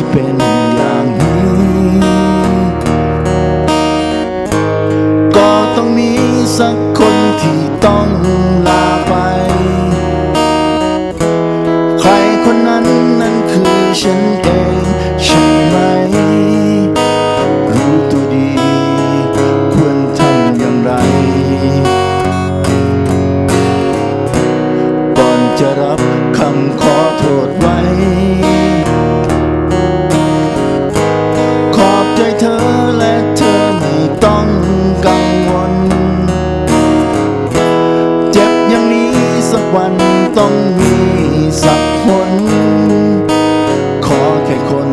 ที่เป็นอย่างนี้ ก็ต้องมีสักคนที่ต้องลาไป ใครคนนั้นนั้นคือฉันเองใช่ไหม รู้ตัวดีควรทำอย่างไร ก่อนจะรับคำขอโทษ วันต้องมีสักคน ขอแค่คน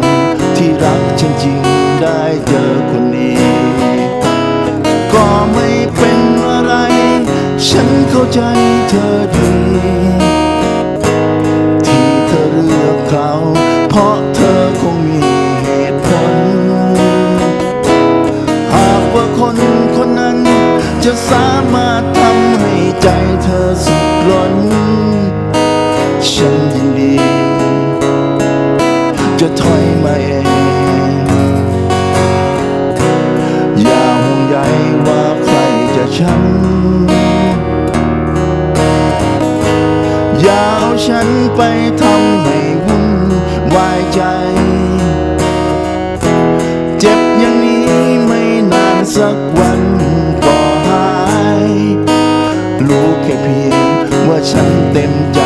ที่รักฉันจริงได้เจอคนนี้ ก็ไม่เป็นอะไร ฉันเข้าใจเธอดีที่เธอเลือกเขา เพราะเธอคงมีเหตุผล หากว่าคนคนนั้นจะสามารถทำให้ใจเธอส ร้อน ฉันยินดี จะถอยมาเอง อย่าห่วงใยว่าใครจะช้ำอย่าเอาฉันไปท เต็มใจ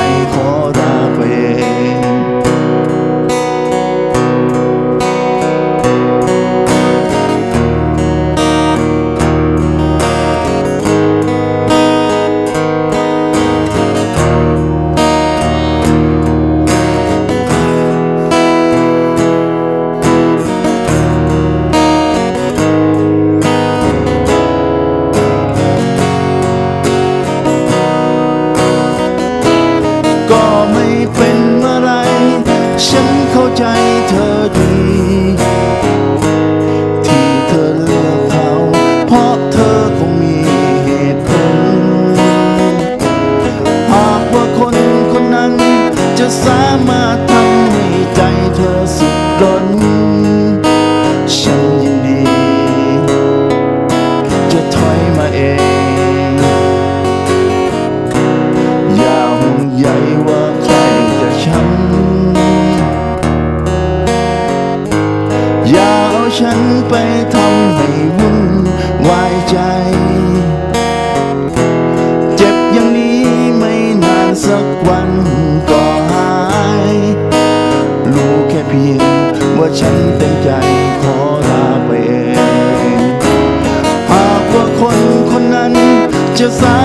จะสามารถทำให้ใจเธอสุดล้นฉันยินดี จะถอยมาเอง อย่าห่วงใยว่าใครจะช้ำอย่าเอาฉันไปทำ จะสา